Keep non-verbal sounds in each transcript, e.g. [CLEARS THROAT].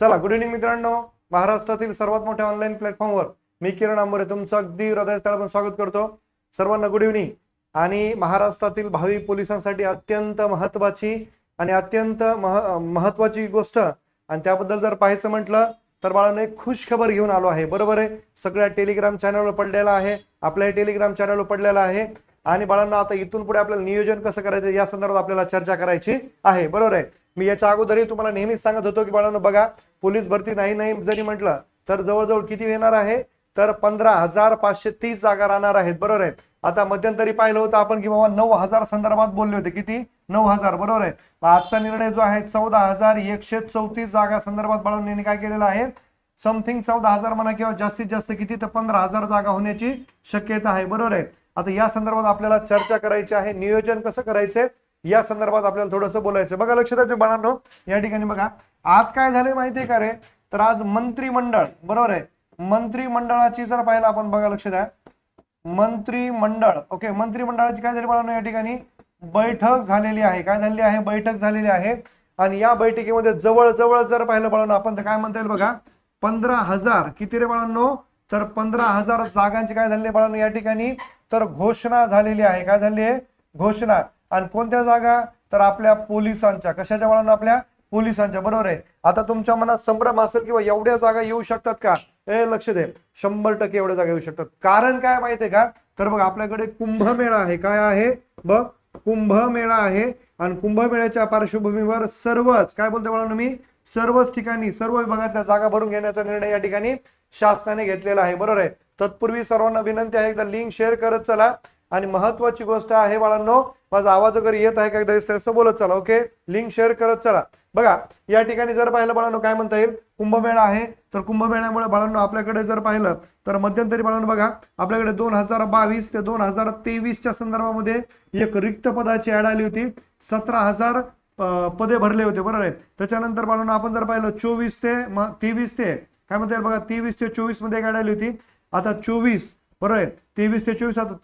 चला good evening मित्रांनो. महाराष्ट्रातील सर्वात मोठ्या ऑनलाईन प्लॅटफॉर्मवर मी किरण आंबोरे तुमचं अगदी हृदयस्थळापासून स्वागत करतो. सर्वांना गुड इव्हनिंग आणि महाराष्ट्रातील भावी पोलिसांसाठी अत्यंत महत्वाची आणि अत्यंत मह महत्वाची गोष्ट. आणि त्याबद्दल जर पाहायचं म्हटलं तर बाळांनो एक खुश खबर घेऊन आलो आहे. बरोबर आहे? सगळ्या टेलिग्राम चॅनलवर पडलेला आहे. आपल्या टेलिग्राम चॅनलवर पडलेला आहे. आणि बाळांना आता इथून पुढे आपल्याला नियोजन कसं करायचं या संदर्भात आपल्याला चर्चा करायची आहे. बरोबर आहे? मी याच्या अगोदरही तुम्हाला नेहमीच सांगत होतो की बाळांनो बघा पोलीस भरती नाही नाही जरी म्हटलं तर जवळजवळ किती येणार आहे? तर पंधरा हजार पाचशे तीस जागा राहणार आहेत बरोबर आहे? आता मध्यंतरी पाहिलं होतं आपण की बाबा नऊ हजार संदर्भात बोलले होते. किती? नऊ हजार बरोबर आहे? आजचा निर्णय जो आहे चौदा हजार एकशे चौतीस जागा संदर्भात बाळून काय केलेला आहे. समथिंग चौदा हजार म्हणा किंवा जास्तीत जास्त किती तर पंधरा हजार जागा होण्याची शक्यता आहे बरोबर आहे? आता या संदर्भात आपल्याला चर्चा करायची आहे नियोजन कसं करायचंय? या संदर्भात आपल्याला थोडंसं बोलायचं बघा लक्षात द्यायचं बाळांनो या ठिकाणी बघा. आज काय झालंय माहितीये का रे? तर आज मंत्रिमंडळ बरोबर आहे? मंत्रिमंडळाची जर पाहिलं आपण बघा लक्ष द्या मंत्रिमंडळ ओके मंत्रिमंडळाची काय झाली बाळांनो या ठिकाणी? बैठक झालेली आहे. काय झालेली आहे? बैठक झालेली आहे. आणि या बैठकीमध्ये जवळजवळ जर पाहिलं बाळांनो आपण तर काय म्हणता येईल बघा? पंधरा हजार. किती रे बाळांनो? तर पंधरा हजार जागांची काय झाली बाळांनो या ठिकाणी? तर घोषणा झालेली आहे. काय झाली आहे? घोषणा. आणि कोणत्या जागा? तर आपल्या पोलिसांच्या. कशाच्या बाळांनो आपल्या? पोलिसांच्या. बरोबर आहे? आता तुमच्या मनात संभ्रम असेल किंवा एवढ्या जागा येऊ शकतात का? हे लक्ष दे. शंभर टक्के एवढ्या जागा येऊ शकतात. कारण काय माहितीये का? तर बघ आपल्याकडे कुंभमेळा आहे. काय आहे? बघ कुंभमेळा आहे. आणि कुंभमेळ्याच्या पार्श्वभूमीवर सर्वच काय बोलते बाळांनो मी? सर्वच ठिकाणी सर्व विभागातल्या जागा भरून घेण्याचा निर्णय या ठिकाणी शासनाने घेतलेला आहे. बरोबर आहे? तत्पूर्वी सर्वांना विनंती आहे एकदा लिंक शेअर करत चला. आणि महत्वाची गोष्ट आहे बाळांनो माझा आवाज वगैरे येत आहे का एकदा असं बोलत चला ओके लिंक शेअर करत चला. बघा या ठिकाणी जर पाहिलं बाळांनो काय म्हणता येईल? कुंभमेळा आहे. तर कुंभमेळ्यामुळे बाळांनो आपल्याकडे जर पाहिलं तर मध्यंतरी बाळांनो बघा आपल्याकडे दोन हजार बावीस ते दोन हजार तेवीसच्या संदर्भामध्ये एक रिक्त पदाची ऍड आली होती. सतरा हजार पदे भरले होते बरोबर आहे? त्याच्यानंतर बाळांनो आपण जर पाहिलं चोवीस ते तेवीस ते काय म्हणता येईल बघा तेवीस ते चोवीसमध्ये एक ऍड आली होती. आता चोवीस बरोबर आहे? तेवीस ते चोवीस आता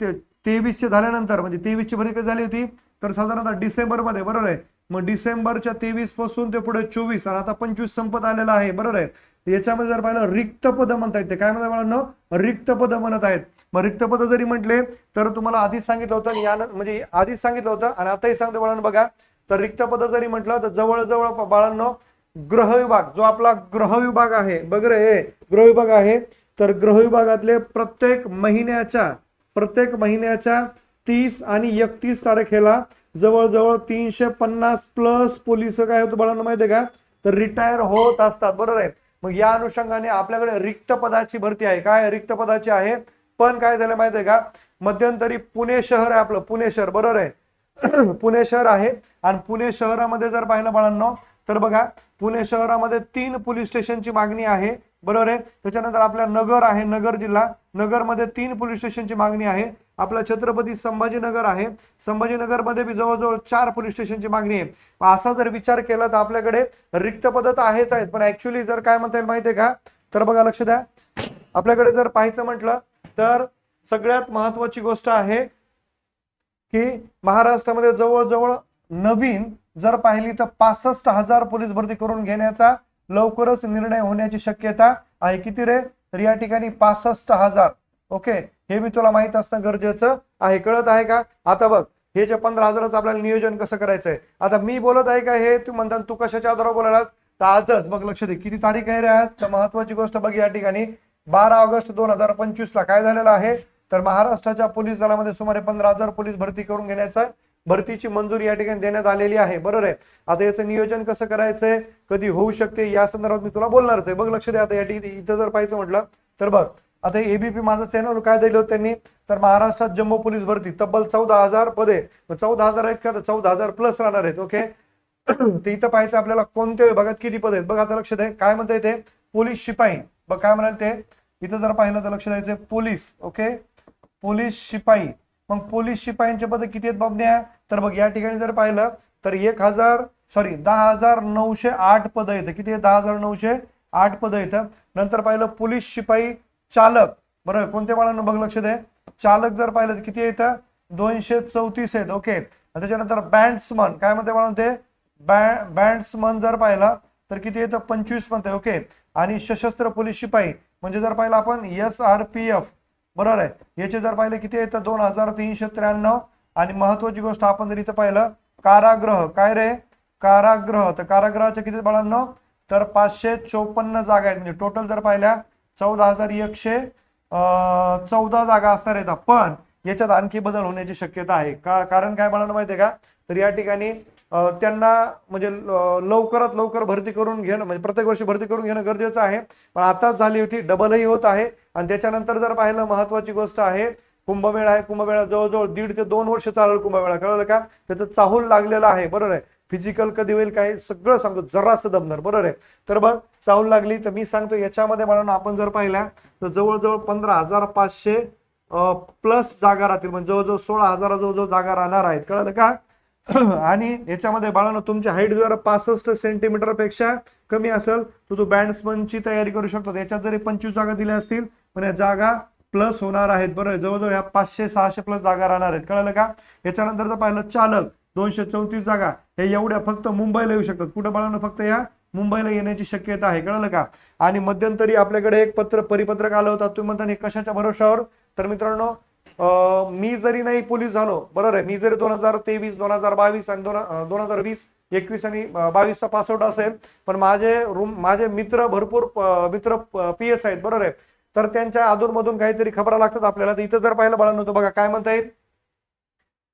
तेवीसशे झाल्यानंतर म्हणजे तेवीसची भरती झाली होती तर साधारणतः डिसेंबरमध्ये बरोबर आहे? मग डिसेंबरच्या तेवीसपासून ते पुढे चोवीस आणि आता पंचवीस संपत आलेला आहे बरोबर आहे? याच्यामध्ये जर पाहिलं रिक्त पद म्हणता येते. काय म्हणतात मला रिक्त पद म्हणत आहेत. मग रिक्त पद जरी म्हटले तर तुम्हाला आधीच सांगितलं होतं आणि म्हणजे आधीच सांगितलं होतं आणि आताही सांगतो बाळांनो बघा. तर रिक्त पद जरी म्हटलं तर जवळजवळ बाळांनो ग्रह विभाग जो आपला ग्रह विभाग आहे बघ रे हे ग्रह विभाग आहे तर ग्रह विभागातले प्रत्येक महिन्याच्या प्रत्येक महिन्याच्या तीस आणि एकतीस तारखेला जवळजवळ तीनशे पन्नास प्लस पोलीस काय होतं बाळांना माहितीये का? तर रिटायर होत असतात. बरोबर आहे? मग या अनुषंगाने आपल्याकडे रिक्त पदाची भरती आहे. काय रिक्त पदाची आहे. पण काय झालं माहितीये का? मध्यंतरी पुणे शहर आहे आपलं. पुणे शहर. बरोबर आहे? [CLEARS THROAT] पुणे शहर आहे. आणि पुणे शहरामध्ये जर पाहिलं बाळांनो तर बघा पुणे शहरामध्ये तीन पोलीस स्टेशनची मागणी आहे. बरोबर आहे? त्याच्यानंतर आपल्या नगर आहे. नगर जिल्हा. नगरमध्ये तीन पोलीस स्टेशनची मागणी आहे. आपला छत्रपती संभाजीनगर आहे. संभाजीनगरमध्ये बी जवळजवळ चार पोलीस स्टेशनची मागणी आहे. असा जर विचार केला तर आपल्याकडे रिक्त पद तर आहेच आहेत. पण ऍक्च्युली जर काय म्हणता येईल माहितीये का? तर बघा लक्ष द्या. आपल्याकडे जर पाहायचं म्हटलं तर सगळ्यात महत्वाची गोष्ट आहे की महाराष्ट्रामध्ये जवळजवळ नवीन जर पाहिली तर पासष्ट हजार पोलीस भरती करून घेण्याचा लवकरच निर्णय होण्याची शक्यता आहे. किती रे? तर या ठिकाणी पासष्ट हजार. ओके? हे मी तुला माहीत असणं गरजेचं आहे. कळत आहे का? आता बघ हे जे पंधरा हजाराचं आपल्याला नियोजन कसं करायचंय? आता मी बोलत आहे का हे? तू म्हणता तू कशाच्या आधारावर बोलायला तर आजच बघ लक्ष दे किती तारीख आहे रे आज? तर महत्वाची गोष्ट बघ या ठिकाणी. बारा ऑगस्ट दोन हजार पंचवीस ला काय झालेलं आहे? तर महाराष्ट्राच्या पोलीस दलामध्ये सुमारे पंधरा हजार पोलीस भरती करून घेण्याचा भरतीची मंजुरी या ठिकाणी देण्यात आलेली आहे. बरोबर आहे. आता याचं नियोजन कसं करायचंय? कधी होऊ शकते? या संदर्भात मी तुला बोलणारच आहे. बघ लक्ष द्या आता या ठिकाणी. इथं जर पाहायचं म्हटलं तर बघ आता एबीपी माझं चॅनल काय दिलं होतं त्यांनी? तर महाराष्ट्रात जम्मू पोलीस भरती. तब्बल चौदा हजार पदे. चौदा हजार आहेत का? तर चौदा हजार प्लस राहणार आहेत. ओके [CLEARS THROAT] ते इथं पाहायचं आपल्याला कोणत्या विभागात किती पद आहेत? बघ आता लक्ष दे. काय म्हणता येते पोलीस शिपाई. बघ काय म्हणाल ते? इथं जर पाहिलं तर लक्ष द्यायचं पोलीस. ओके पोलीस शिपाई. मग पोलीस शिपायांचे पद किती आहेत बाबण्या? तर बघ या ठिकाणी जर पाहिलं तर एक हजार सॉरी दहा हजार नऊशे आठ पद येतं किती आहे दहा हजार नऊशे आठ पद येतं नंतर पाहिलं पोलीस शिपाई चालक. बरोबर कोणत्या बाळांना बघ लक्ष दे. चालक जर पाहिलं तर किती येतं दोनशे चौतीस आहेत. ओके. त्याच्यानंतर बँड्समन. काय म्हणते बाळा ते? बँड्समन जर पाहिलं तर किती येतं पंचवीस म्हणते. ओके. आणि सशस्त्र पोलीस शिपाई. म्हणजे जर पाहिलं आपण एस आर पी एफ बरोबर आहे. याचे जर पाहिले किती येतं दोन हजार तीनशे त्र्याण्णव आणि महत्वाची गोष्ट आपण जर इथं पाहिलं कारागृह. काय रे? कारागृह. तर कारागृहाचे किती बाळांनो? तर पाचशे चोपन्न जागा आहेत. म्हणजे टोटल जर पाहिल्या चौदा हजार एकशे चौदा जागा असणार आहेत. पण याच्यात आणखी बदल होण्याची शक्यता आहे. का कारण काय म्हणायला माहिती आहे का? तर या ठिकाणी त्यांना म्हणजे ल- लवकरात लवकर भरती करून घेणं म्हणजे प्रत्येक वर्षी भरती करून घेणं गरजेचं आहे. पण आताच झाली होती डबलही होत आहे. आणि त्याच्यानंतर जर पाहिलं महत्वाची गोष्ट आहे कुंभमेळा आहे. कुंभमेळा जवळजवळ दीड ते दोन वर्ष चालेल कुंभमेळा. कळलं का? त्याचं चाहूल लागलेलं आहे. बरोबर आहे? फिजिकल कधी होईल काय सगळं सांगतो. जरासं दमणार. बरोबर आहे? तर बघ चाहूल लागली तर मी सांगतो याच्यामध्ये म्हणून आपण जर पाहिल्या तर जवळजवळ पंधरा हजार पाचशे प्लस जागा राहतील. म्हणजे जवळजवळ सोळा हजार जवळजवळ जागा राहणार आहेत. कळलं का? [CLEARS THROAT] आणि याच्यामध्ये बाळांनो तुमची हाईट जर पासष्ट सेंटीमीटरपेक्षा कमी असेल तर तू बँड्समनची तयारी करू शकतो. याच्यात जरी पंचवीस जागा दिल्या असतील पण या जागा प्लस होणार आहेत. बरोबर जवळजवळ ह्या पाचशे सहाशे प्लस जागा राहणार आहेत. कळलं का? याच्यानंतर जर पाहिलं चालक दोनशे चौतीस जागा हे एवढ्या फक्त मुंबईला येऊ शकतात. कुठं बाळांनो? फक्त या मुंबईला येण्याची शक्यता आहे. कळलं का? आणि मध्यंतरी आपल्याकडे एक पत्र परिपत्रक आलं होतं. तुम्ही म्हणता कशाच्या भरोशावर तर मित्रांनो मी जरी नाही पोलीस झालो बरोबर आहे मी जरी दोन हजार तेवीस दोन हजार बावीस आणि दोन दोन हजार वीस एकवीस आणि बावीसचा पासआउट असेल पण माझे रूम माझे मित्र भरपूर मित्र पी एस आहेत बरोबर आहे तर त्यांच्या अधूनमधून काहीतरी खबरा लागतात आपल्याला. तर इथं जर पाहिलं बाळांनो तर बघा काय म्हणता येईल?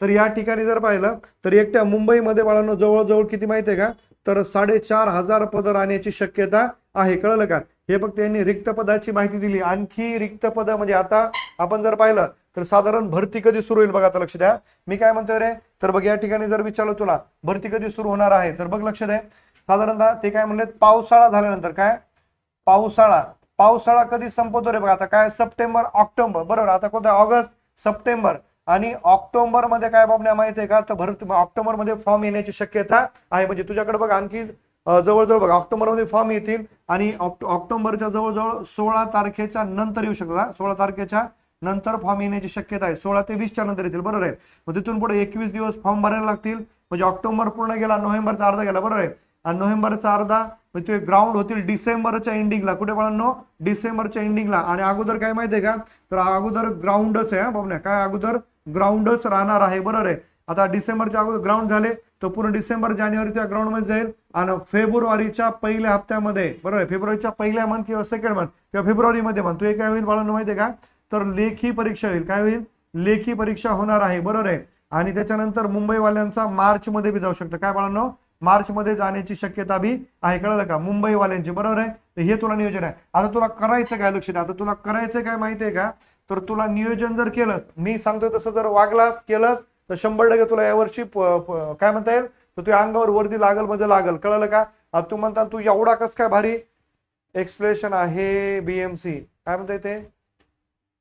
तर या ठिकाणी जर पाहिलं तर एकट्या मुंबईमध्ये बाळांनो जवळजवळ किती माहिती आहे का? तर साडेचार हजार पद राहण्याची शक्यता आहे. कळलं का? हे फक्त यांनी रिक्त पदाची माहिती दिली. आणखी रिक्त पद म्हणजे आता आपण जर पाहिलं तर साधारण भरती कधी सुरू होईल बघा आता लक्ष द्या. मी काय म्हणतोय रे? तर बघ या ठिकाणी जर विचारलं तुला भरती कधी सुरू होणार आहे? तर बघ लक्ष द्या साधारणतः ते काय म्हणले पावसाळा झाल्यानंतर काय? पावसाळा. पावसाळा कधी संपवतो रे बघा आता? काय? September October. बरोबर? आता कोणता ऑगस्ट सप्टेंबर. आणि ऑक्टोबरमध्ये काय बाबण्या माहिती आहे का? तर भरती ऑक्टोबरमध्ये फॉर्म येण्याची शक्यता आहे. म्हणजे तुझ्याकडे बघ आणखी जवळजवळ बघा ऑक्टोबरमध्ये फॉर्म येतील आणि ऑक्टोबरच्या जवळजवळ सोळा तारखेच्या नंतर येऊ शकतात सोळा तारखेच्या नंतर फॉर्म येण्याची शक्यता आहे. सोळा ते वीसच्या नंतर येतील. बरोबर आहे? मग तिथून पुढे एकवीस दिवस फॉर्म भरायला लागतील. म्हणजे ऑक्टोबर पूर्ण गेला नोव्हेंबरचा अर्धा गेला. बरोबर आहे? आणि नोव्हेंबरचा अर्धा म्हणजे ते ग्राउंड होतील डिसेंबरच्या एंडिंगला. कुठे बाळांनो? डिसेंबरच्या एंडिंगला. आणि अगोदर काय माहिती आहे का? तर अगोदर ग्राउंडच आहे हा बाबण्या काय अगोदर ग्राउंडच राहणार आहे. बरोबर आहे? आता डिसेंबरच्या अगोदर ग्राउंड झाले तर पूर्ण डिसेंबर जानेवारीच्या ग्राउंडमध्ये जाईल. आणि फेब्रुवारीच्या पहिल्या हप्त्यामध्ये बरोबर आहे? फेब्रुवारीच्या पहिल्या मंथ किंवा सेकंड मंथ किंवा फेब्रुवारीमध्ये म्हणतो. हे काय होईल बाळांना माहिती आहे का? तर लेखी परीक्षा होईल. काय होईल? लेखी परीक्षा होणार आहे. बरोबर आहे? आणि त्याच्यानंतर मुंबईवाल्यांचा मार्चमध्ये बी जाऊ शकतं. काय बाळांनो? मार्चमध्ये जाण्याची शक्यता बी आहे. कळलं का? मुंबईवाल्यांची. बरोबर आहे? तर हे तुला नियोजन आहे. आता तुला करायचं काय? लक्ष द्या आता तुला करायचं काय माहिती आहे का? तर तुला नियोजन जर केलं मी सांगतोय तसं जर वागलास केलंस तर शंभर टक्के तुला यावर्षी प- काय म्हणता येईल? तर तुझ्या अंगावर वर्दी लागल म्हणजे लागल. कळलं का? आता तू म्हणता तू एवढा कस काय भारी एक्सप्लेशन आहे बीएमसी काय म्हणताय ते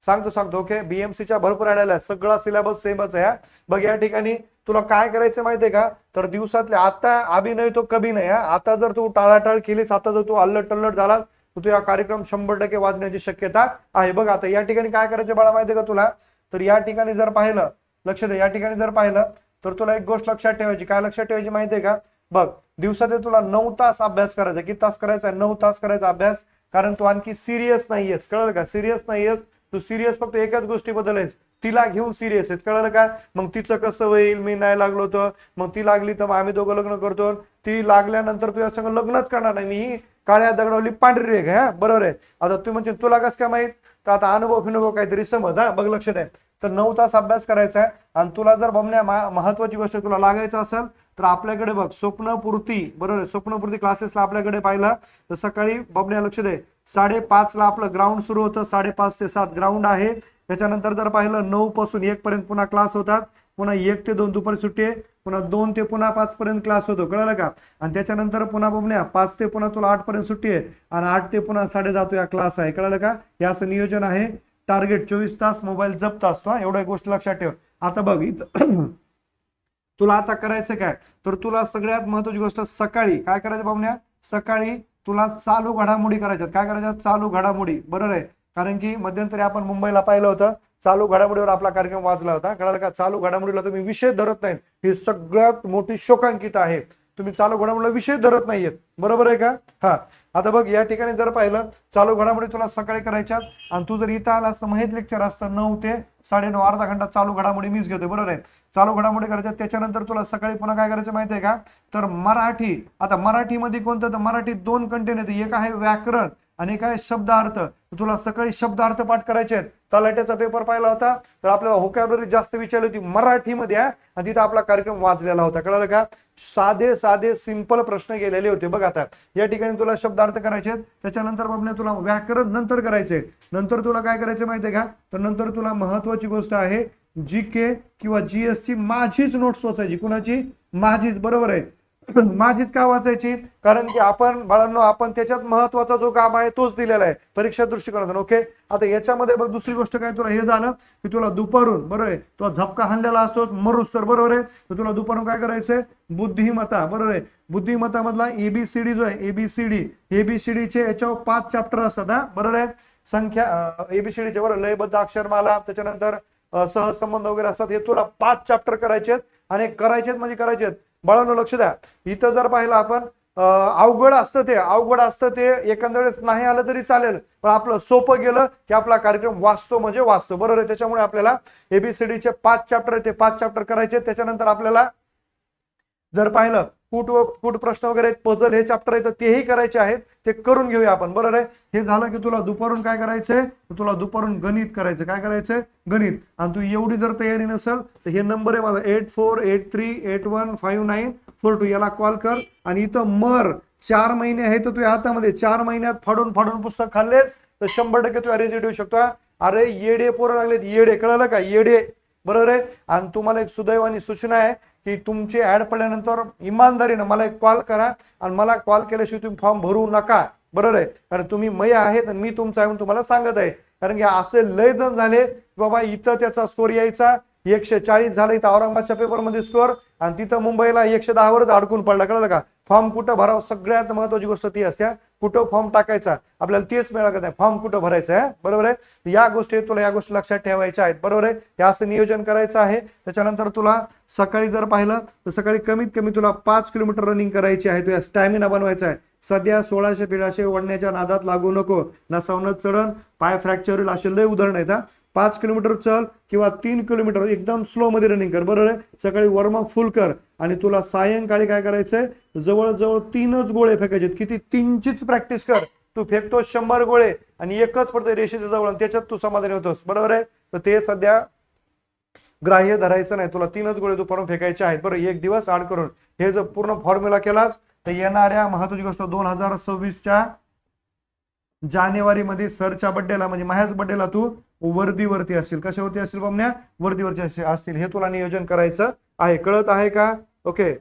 सांगतो सांगतो ओके बीएमसीच्या भरपूर आणायला सगळा सिलेबस सेमच आहे बघ या ठिकाणी तुला काय करायचं माहितीये का? तर दिवसातले आता अभिनय तो कभी नाही आता जर तू टाळाटाळ केलीस आता जर तू अल्लट टल्लट झालास तर तुझा कार्यक्रम शंभर टक्के वाजण्याची शक्यता आहे. बघ आता या ठिकाणी काय करायचं बाळा माहितीये का तुला? तर या ठिकाणी जर पाहिलं लक्ष दे. या ठिकाणी जर पाहिलं तर तुला एक गोष्ट लक्षात ठेवायची. काय लक्षात ठेवायची माहितीये का? बघ दिवसात तुला नऊ तास अभ्यास करायचा. किती तास करायचा नऊ तास करायचा अभ्यास. कारण तू आणखी सिरियस नाहीयेस. कळलं का? सिरियस नाहीयेस. तू सिरियस फक्त एकाच गोष्टीबद्दल आहेस तिला घेऊन सिरियस आहेत कळलं का? मग तिचं कसं होईल? मी नाही लागलो तर? मग ती लागली तर मग आम्ही दोघं लग्न करतो. ती लागल्यानंतर तुझ्या संग लग्नच करणार नाही. मी काळ्या दगडावली पांढरी रेग हा? बरोबर आहे. आता तू म्हणजे तुला कसं काय माहीत? तर आता अनुभव फिनुभव काहीतरी समज हा? बघ लक्ष द्या तर नऊ तास अभ्यास करायचा आहे. आणि तुला जर बमण्या मा- महत्वाची गोष्ट तुला लागायचं असेल तर आपल्याकडे बघ स्वप्नपूर्ती बरोबर? स्वप्नपूर्ती क्लासेसला आपल्याकडे पाहिलं तर सकाळी बमण्या लक्ष दे साडेपाच ला आपलं ग्राउंड सुरू होतं. साडेपाच ते सात ग्राउंड आहे. त्याच्यानंतर जर पाहिलं नऊ पासून एक पर्यंत पुन्हा क्लास होतात. पुन्हा एक ते दोन दुपारी सुट्टी आहे. पुन्हा दोन ते पुन्हा पाच पर्यंत क्लास होतो. कळलं का? आणि त्याच्यानंतर पुन्हा बघण्या पाच ते पुन्हा तुला आठ पर्यंत सुट्टी आहे. आणि आठ ते पुन्हा साडे दहा या क्लास आहे. कळलं का? हे असं नियोजन आहे. टार्गेट चोवीस तास मोबाईल जप्त असतो हा एवढ्या गोष्ट लक्षात ठेव. आता बघ इथं [CLEARS THROAT] तुला आता करायचं काय? तर तुला सगळ्यात महत्वाची गोष्ट सकाळी काय करायचं पाहुण्या? सकाळी तुला चालू घडामोडी करायच्यात. काय करायच्या चालू घडामोडी. बरोबर आहे? कारण की मध्यंतरी आपण मुंबईला पाहिलं होतं चालू घडामोडीवर आपला कार्यक्रम वाचला होता. कळालं का? चालू घडामोडीला तुम्ही विषय धरत नाही ही सगळ्यात मोठी शोकांकित आहे. तुम्ही चालू घडामोडीला विषय धरत नाहीयेत. बरोबर आहे का? हा. आता बघ या ठिकाणी जर पाहिलं चालू घडामोडी तुला सकाळी करायच्यात आणि तू जर इथं आला असतं माहीत लेक्चर असतं नऊ ते साडेनऊ अर्धा घंटा चालू घडामोडी मीच घेतोय बरोबर आहे? चालू घडामोडी करायच्या त्याच्यानंतर तुला सकाळी पुन्हा काय करायचं माहिती आहे का? तर मराठी आता मराठीमध्ये कोणतं? तर मराठी दोन कंटेन येते. एक आहे व्याकरण आणि एक आहे शब्दार्थ. तर तुला सकाळी शब्दार्थ पाठ करायचे आहेत. तलाट्याचा पेपर पाहिला होता. तर आपल्याला होकॅबलरी जास्त विचारली होती मराठीमध्ये आहे आणि तिथं आपला कार्यक्रम वाचलेला होता. कळलं का? साधे साधे सिंपल प्रश्न गेलेले होते. बघ आता या ठिकाणी तुला शब्दार्थ करायचे आहेत. त्याच्यानंतर बघण्या तुला व्याकरण नंतर करायचे नंतर तुला काय करायचं माहितीये का? तर नंतर तुला महत्वाची गोष्ट आहे जी के किंवा जी एस ची माझीच नोट्स वाचायची. कुणाची? माझीच. बरोबर आहे. [COUGHS] माझीच का वाचायची? कारण की आपण बाळांनो आपण त्याच्यात महत्त्वाचा जो काम आहे तोच दिलेला आहे परीक्षा दृष्टिकोनातून ओके आता याच्यामध्ये बघ दुसरी गोष्ट काय तुला हे झालं की तुला दुपारून बरोबर आहे तुला झपका हाणलेला असतो मरुस्तर बरोबर आहे तर तुला दुपारून काय करायचंय? बुद्धिमत्ता बरोबर आहे. बुद्धिमत्ता मधला एबीसीडी जो आहे एबीसीडी एबीसीडीचे याच्यावर पाच चॅप्टर असतात हा बरोबर आहे? संख्या एबीसीडीचे बरोबर लयबद्ध अक्षरमाला त्याच्यानंतर सहसंबंध वगैरे असतात हे तुला पाच चॅप्टर करायचे आहेत आणि करायचे आहेत म्हणजे करायचे आहेत बाळांनो लक्ष द्या. इथं जर पाहिलं आपण अवघड असतं ते अवघड असतं ते एकंदरीत नाही आलं तरी चालेल. पण आपलं सोपं गेलं की आपला कार्यक्रम वाचतो म्हणजे वाचतो. बरोबर आहे? त्याच्यामुळे आपल्याला एबीसीडीचे पाच चॅप्टर आहे ते पाच चॅप्टर करायचे त्याच्यानंतर आपल्याला जर पाहिलं कुट व कुट प्रश्न वगैरे आहेत पझल हे चॅप्टर आहेत तर तेही करायचे आहेत. ते करून घेऊया आपण बरोबर आहे? हे झालं की तुला दुपारून काय करायचंय? तुला दुपारून गणित करायचं काय करायचंय? गणित. आणि तू एवढी जर तयारी नसेल तर हे नंबर आहे माझा eight four eight three eight one five nine four two याला कॉल कर. आणि इथं मर. चार महिने आहे तर तुझ्या हातामध्ये. चार महिन्यात फाडून फाडून पुस्तक खाल्लेस तर शंभर टक्के तू रिझल्ट येऊ शकतो अरे येडे पोरं लागलेत. येडे कळलं का? येडे. बरोबर आहे? आणि तुम्हाला एक सुदैवानी सूचना आहे की तुमची ऍड पडल्यानंतर इमानदारीनं मला एक कॉल करा आणि मला कॉल केल्याशिवाय तुम्ही फॉर्म भरू नका. बरोबर आहे? कारण तुम्ही मय आहेत आणि मी तुमचा आहे म्हणून तुम्हाला सांगत आहे. कारण की असे लय जण झाले की बाबा इथं त्याचा स्कोर यायचा. एकशे चाळीस झाला इथं औरंगाबादच्या पेपरमध्ये स्कोर आणि तिथं मुंबईला एकशे दहावरच अडकून पडला. कळलं का? फॉर्म कुठं भरावं? सगळ्यात महत्वाची गोष्ट ती असते. कुठं फॉर्म टाकायचा? आपल्याला तेच मिळत नाही? फॉर्म कुठं भरायचा आहे? बरोबर आहे? या गोष्टी तुला या गोष्टी लक्षात ठेवायच्या आहेत. बरोबर आहे? हे असं नियोजन करायचं आहे. त्याच्यानंतर तुला सकाळी जर पाहिलं तर सकाळी कमीत कमी तुला पाच किलोमीटर रनिंग करायची आहे. तुझ्या स्टॅमिना बनवायचा आहे. सध्या सोळाशे पिढाशे ओढण्याच्या नादात लागू नको. नसावनं चढण पाय फ्रॅक्चर होईल असे लय उदाहरण आहेत पाच किलोमीटर चल किंवा तीन किलोमीटर एकदम स्लो मध्ये रनिंग कर. बरोबर आहे? सकाळी वॉर्मअप फुल कर. आणि तुला सायंकाळी काय करायचंय? जवळजवळ तीनच गोळे फेकायचे किती? तीनचीच प्रॅक्टिस कर. तू फेकतो शंभर गोळे आणि एकच पडतोय रेषेच्या जवळ त्याच्यात तू समाधानी होतोस. बरोबर आहे? तर ते सध्या ग्राह्य धरायचं नाही. तुला तीनच गोळे दुपारून फेकायचे आहेत. बरं एक दिवस आड करून. हे जर पूर्ण फॉर्म्युला केलास तर येणाऱ्या महत्वाची गोष्ट दोन हजार सव्वीसच्या जानेवारी मध्ये सरच्या बड्डेला म्हणजे माझ्याच बड्डेला तू वर्दीवरती असतील. कशावरती असतील बमण्या वर्दीवरती असतील- असतील. हे तुला नियोजन करायचं आहे. कळत आहे का? ओके.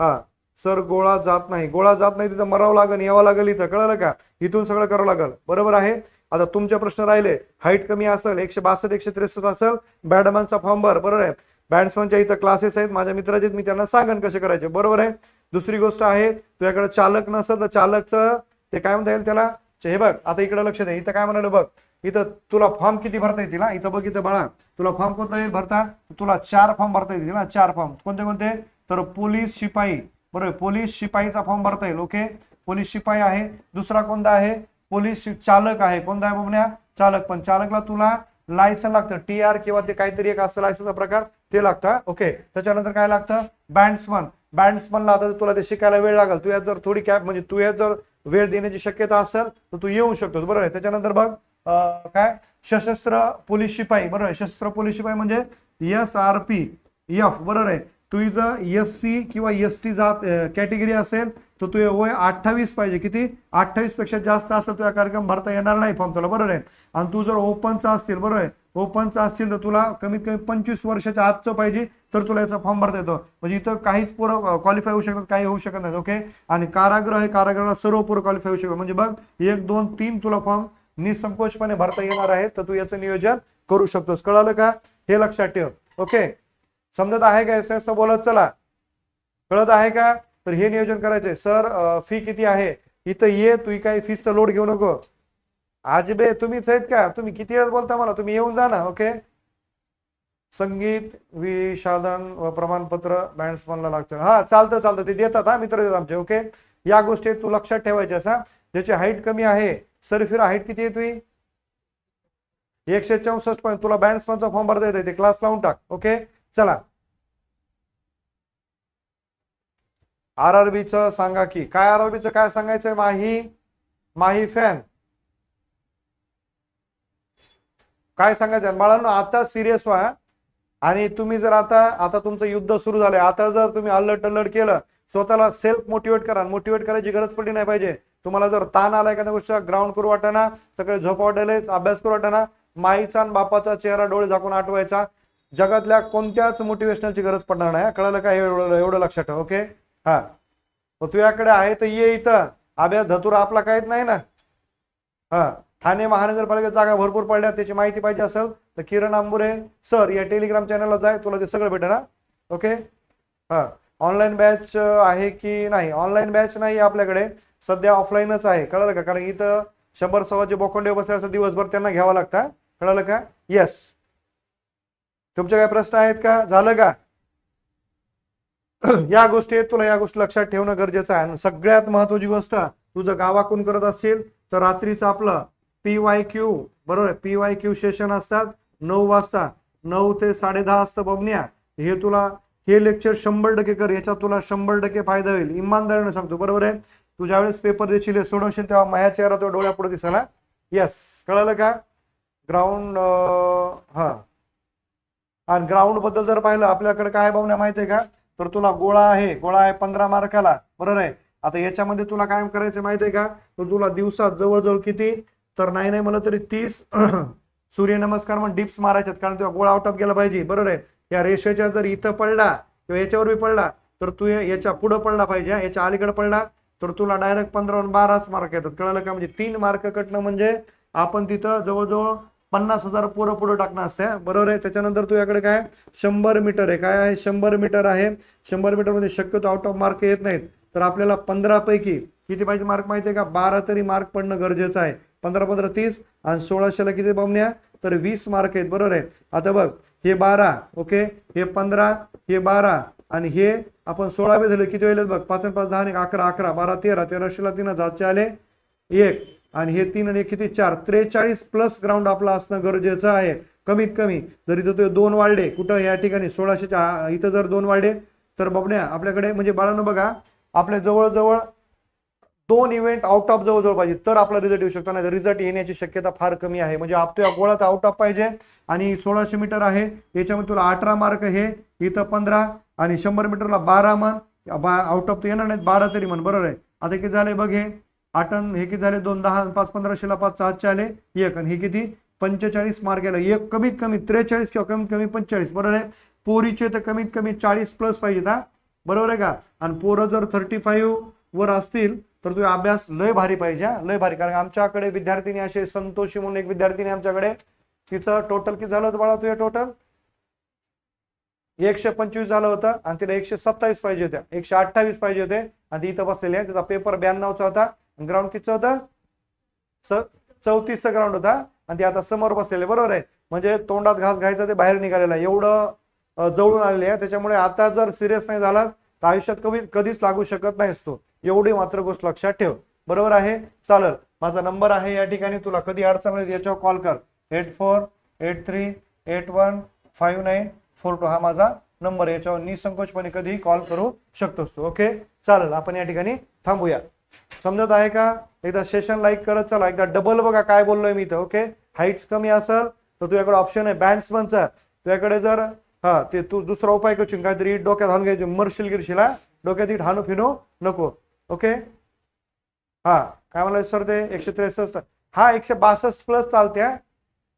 हा. सर गोळा जात नाही. गोळा जात नाही तिथं मरावं लागेल यावं लागेल इथं. कळलं का? इथून सगळं करावं लागेल. बरोबर आहे? आता तुमचे प्रश्न राहिले. हाईट कमी असेल एकशे बासष्ट एकशे त्रेसष्ट असेल बॅडमनचा फॉर्म भर. बरोबर आहे? बॅट्समनच्या इथं क्लासेस आहेत. माझ्या मित्राचे मी त्यांना सांगन कसे करायचे. बरोबर आहे? दुसरी गोष्ट आहे तुझ्याकडे चालक नसेल तर चालकचं ते काय म्हणता येईल त्याला? हे बघ आता इकडे लक्ष दे. इथं काय म्हणाले बघ? इथं तुला फॉर्म किती भरता येतील ना इथं बघ इथं बाळा. तुला फॉर्म कोणता येईल भरता? तुला चार फॉर्म भरता येतील ना चार फॉर्म. कोणते कोणते? तर पोलीस शिपाई. बरोबर पोलीस शिपाईचा फॉर्म भरता येईल ओके? पोलीस शिपाई आहे. दुसरा कोणता आहे? पोलीस शि- चालक आहे. कोणता आहे बघण्या चालक. पण चालकला तुला लायसन लागतं. टी आर किंवा ते काहीतरी एक असं लायसनचा प्रकार ते लागतं ओके? त्याच्यानंतर काय लागतं? बँड्समन बँड्समनला आता तुला ते शिकायला वेळ लागेल. तू यात जर थोडी कॅप म्हणजे तू यात जर वेळ देण्याची शक्यता असेल तर तू येऊ शकतो बरोबर आहे? त्याच्यानंतर बघ. काय? सशस्त्र पोलीस शिपाई बरोबर आहे. सशस्त्र पोलीस शिपाई म्हणजे एस आर पी एफ बरोबर आहे. तुझी जर एस सी किंवा एस टी जात कॅटेगरी असेल तर तुझे वय अठ्ठावीस पाहिजे. किती? अठ्ठावीसपेक्षा जास्त असेल तुझा कार्यक्रम भरता येणार नाही फॉर्म तुला. बरोबर आहे. आणि तू जर ओपनचा असतील बरोबर आहे. ओपनचा असतील तर तुला कमीत कमी पंचवीस वर्षाच्या आतचं पाहिजे तर तुला याचा फॉर्म भरता येतो. म्हणजे इथं काहीच पोरं क्वालिफाय होऊ शकत काही होऊ शकत नाही ओके आणि कारागृह हे कारागृहाला सर्व पोरं क्वालिफाय होऊ शकतात. म्हणजे बघ एक दोन तीन तुला फॉर्म निसंकोचपणे भरता येणार आहे तर तू याचं नियोजन करू शकतोस. कळालं का? हे लक्षात ठेव. ओके समजत आहे का एस एस बोलत? चला. कळत आहे का? तर हे नियोजन करायचे सर फी किती आहे? इथं ये तू काही फीसचा लोड घेऊ नको. आजबे तुम्हीच आहेत का? तुम्ही किती वेळात बोलता मला? तुम्ही येऊन जा ना ओके संगीत विषादन व प्रमाणपत्र बँड्समनला लागतं. हा चालतं चालतं. ते देतात हा मित्र देतात आमचे ओके या गोष्टी तू लक्षात ठेवायच्या असा ज्याची हाईट कमी आहे सरफिरा हाईट किती आहे तुझी एकशे चौसष्ट पॉईंट तुला बँड्समनचा फॉर्म भरता येते ते क्लास लावून टाक ओके चला. आर आर बीचं सांगा की काय आर आर बीचं काय सांगायचंय माही? माही फॅन काय सांगायचं बाळांनो आता सिरियस व्हा आणि तुम्ही जर आता आता तुमचं युद्ध सुरू झालंय आता जर तुम्ही अल्लट अल्लट केलं स्वतःला सेल्फ मोटिवेट करा. मोटिवेट करायची गरज पडली नाही पाहिजे. तुम्हाला जर ताण आला एखाद्या गोष्ट ग्राउंड करू वाटाना सगळे झोप वाटायला अभ्यास करू वाटाना माईचा आणि बापाचा चेहरा डोळे झाकून आठवायचा. जगातल्या कोणत्याच मोटिवेशनलची गरज पडणार नाही. कळलं का? एवढं एवढं लक्षात ठेव ओके हा. मग तुझ्याकडे आहे तर ये इथं. अभ्यास धतुरा आपला काहीच नाही ना. हा. ठाणे महानगरपालिकेत जागा भरपूर पडल्या त्याची माहिती पाहिजे असेल तर किरण आंबुरे सर या टेलिग्राम चॅनलला जाय तुला ते सगळं भेटणार ना ओके हा. ऑनलाईन बॅच आहे की नाही? ऑनलाईन बॅच नाही आपल्याकडे. सध्या ऑफलाईनच आहे. कळलं का? कारण इथं शंभर सव्वाचे बोकोंडे बसले असं दिवसभर त्यांना घ्यावं लागतं कळलं का? येस तुमचे काय प्रश्न आहेत का? झालं का? [CLEARS THROAT] या गोष्टी आहेत. तुला या गोष्टी लक्षात ठेवणं गरजेचं आहे. आणि सगळ्यात महत्वाची गोष्ट तुझं गावाकून करत असशील तर रात्रीचं आपलं पी वाय क्यू बरोबर? पी वाय क्यू सेशन असतात नऊ वाजता. नऊ ते साडे दहा असतं बबन्या. हे तुला हे लेक्चर शंभर टक्के कर याच्यात तुला शंभर टक्के फायदा होईल. इमानदारीने सांगतो बरोबर आहे? तू ज्यावेळेस पेपर देशील सोडवशील तेव्हा माझ्या चेहरा तो डोळ्यापुढे दिसायला हा? येस कळलं का? ग्राउंड हा. आणि ग्राउंडबद्दल जर पाहिलं आपल्याकडे काय भावना माहिती आहे का? तर तुला गोळा आहे. गोळा आहे पंधरा मार्काला. बरोबर आहे? आता याच्यामध्ये तुला काय करायचं माहिती आहे का? तर तुला दिवसात जवळजवळ किती? तर नाही नाही म्हणलं तरी तीस. [CLEARS THROAT] सूर्यनमस्कार मग डिप्स मारायच्यात कारण तेव्हा गोळा आउट ऑफ गेला पाहिजे. बरोबर आहे? या रेषेच्या जर इथं पडला किंवा याच्यावर बी पडला तर तू याच्या पुढं पडला पाहिजे याच्या अलीकडे पडला तर तुला डायरेक्ट पंधरावरून बाराच मार्क येतात. कळलं का? म्हणजे तीन मार्क कटणं म्हणजे आपण तिथं जवळजवळ पन्नास हजार पोरं पुढं टाकणं असते बरोबर आहे? त्याच्यानंतर तुझ्याकडे काय? शंभर मीटर आहे. काय आहे? शंभर मीटर आहे. शंभर मीटरमध्ये म्हणजे शक्यतो आउट ऑफ मार्क येत नाहीत. तर आपल्याला पंधरापैकी किती पाहिजे मार्क माहिती आहे का? बारा तरी मार्क पडणं गरजेचं आहे. पंधरा पंधरा तीस आणि सोळाशेला किती बमण्या तर वीस मार्क आहेत. बरोबर आहे? आता बघ हे बारा ओके? हे पंधरा हे बारा. आणि हे आपण सोळावे झाले. किती वेळेला बघ? पाच आणि पाच दहा आणि अकरा अकरा बारा तेरा. तेराशेला तीन जातचे आले. एक. आणि हे तीन आणि एक किती? चार. त्रेचाळीस प्लस ग्राउंड आपला असणं गरजेचं आहे. कमीत कमी. जर इथं ते दोन वाढले कुठं या ठिकाणी सोळाशेच्या इथं जर दोन वाढले तर बघण्या आपल्याकडे म्हणजे बाळानं बघा आपल्या जवळजवळ दोन इव्हेंट आउट ऑफ जवळजवळ पाहिजे. तर आपला रिझल्ट येऊ शकतो. नाही रिझल्ट येण्याची शक्यता फार कमी आहे. म्हणजे आप या गोळात आउट ऑफ पाहिजे. आणि सोळाशे मीटर आहे. याच्यामध्ये तुला अठरा मार्क हे इथं पंधरा आणि शंभर मीटरला बारा मन आउट ऑफ तर येणार नाहीत. बारा तरी म्हण. बरोबर आहे? आता किती झाले बघ हे? आठ अन हे किती झाले? दोन दहा पाच पंधराशेला पाच सातशे आले. एक. आणि हे किती? पंचेचाळीस मार्क आले एक कमीत कमी त्रेचाळीस किंवा कमीत कमी पंचेचाळीस. बरोबर आहे? पोरीचे तर कमीत कमी चाळीस प्लस पाहिजेत हा. बरोबर आहे का? आणि पोरं जर थर्टी फाईव्ह वर असतील तर तुम्ही अभ्यास लय भारी पाहिजे हा, लय भारी. कारण आमच्याकडे विद्यार्थिनी असे संतोषी म्हणून एक विद्यार्थिनी आमच्याकडे. तिचं टोटल किती झालं होतं बाळा तुझ्या टोटल एकशे पंचवीस झालं होतं आणि तिला एकशे सत्तावीस पाहिजे होत्या. एकशे अठ्ठावीस पाहिजे होते आणि इथं बसलेले आहे. तिचा पेपर ब्याण्णवचा होता. ग्राउंड कितीचं होतं? चौतीसचा ग्राउंड होता आणि ते आता समोर बसलेले बरोबर आहे? म्हणजे तोंडात घास घ्यायचा ते बाहेर निघालेलं आहे. एवढं जवळून आलेले आहे. त्याच्यामुळे आता जर सिरियस नाही झाला तर आयुष्यात कमी कधीच लागू शकत नाहीस तो. एवढी मात्र गोष्ट लक्षात ठेव. बरोबर आहे? चालेल. माझा नंबर आहे या ठिकाणी. तुला कधी अडचण आली याच्यावर कॉल कर. Eight four eight three eight one five nine four two हा माझा नंबर. याच्यावर निसंकोचपणे कधीही कॉल करू शकतोस तू. ओके? चालेल. आपण या ठिकाणी थांबूया. समजत आहे का? एकदा सेशन लाईक करत चला. एकदा डबल बघा काय बोललोय मी इथं. ओके? हाईट कमी असेल तर तुझ्याकडे ऑप्शन आहे. बँड्समनचा तुझ्याकडे जर हा ते तू दुसरा उपाय करशील काहीतरी डोक्यात हाणून घ्यायची. मरशील गिरशील हा? डोक्यात हाणू फिनू नको. ओके? हा काय म्हणलं सर ते? एकशे त्रेसष्ट. हा एकशे बासष्ट प्लस चालते हा.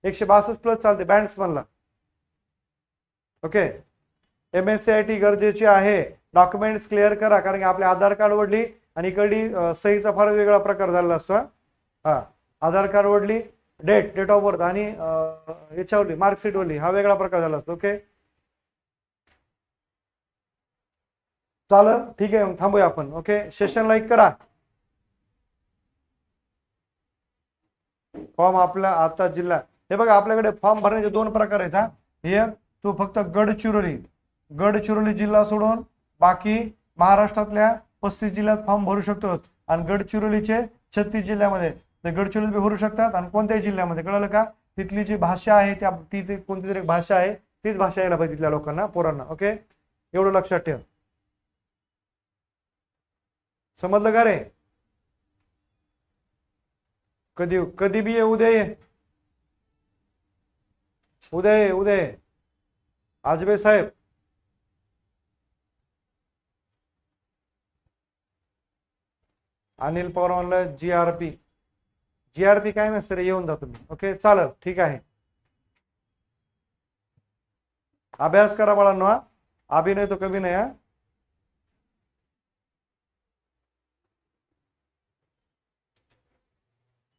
एकशे बासष्ट प्लस चालते बँड्समनला okay? M S C I T गरजेची आहे. डॉक्युमेंट्स क्लिअर करा कारण की आपले आधार कार्ड वडली आणि इकडली सहीचा फार वेगळा प्रकार झालेला असतो हा. आधार कार्ड वडली डेट डेट ऑफ बर्थ आणि याच्यावरली मार्कशीट वरली हा वेगळा प्रकार झाला असतो ओके? चालेल? ठीक आहे मग थांबूया आपण. ओके सेशन लाईक करा. फॉर्म आपला आता जिल्हा. हे बघा आपल्याकडे फॉर्म भरण्याचे दोन प्रकार आहेत हा. हे तू फक्त गडचिरोली. गडचिरोली जिल्हा सोडून बाकी महाराष्ट्रातल्या पस्तीस जिल्ह्यात फॉर्म भरू शकतो आणि गडचिरोलीचे छत्तीस जिल्ह्यामध्ये. तर गडचिरोली भरू शकतात आणि कोणत्याही जिल्ह्यामध्ये. कळलं का? तिथली जी भाषा आहे त्या ती कोणती तरी भाषा आहे तीच भाषा यायला पाहिजे तिथल्या लोकांना पोरांना. ओके एवढं लक्षात ठेव. समजलं का रे? कधी कधी बी ये उद्या ये. उद्या ये उद्या ये. आजबे साहेब. अनिल पवार म्हणलं G R P G R P काय नसतं रे येऊन जा तुम्ही. ओके चालेल ठीक आहे. अभ्यास करा बाळांनो हा. अभिनय तो कमी नाही हा.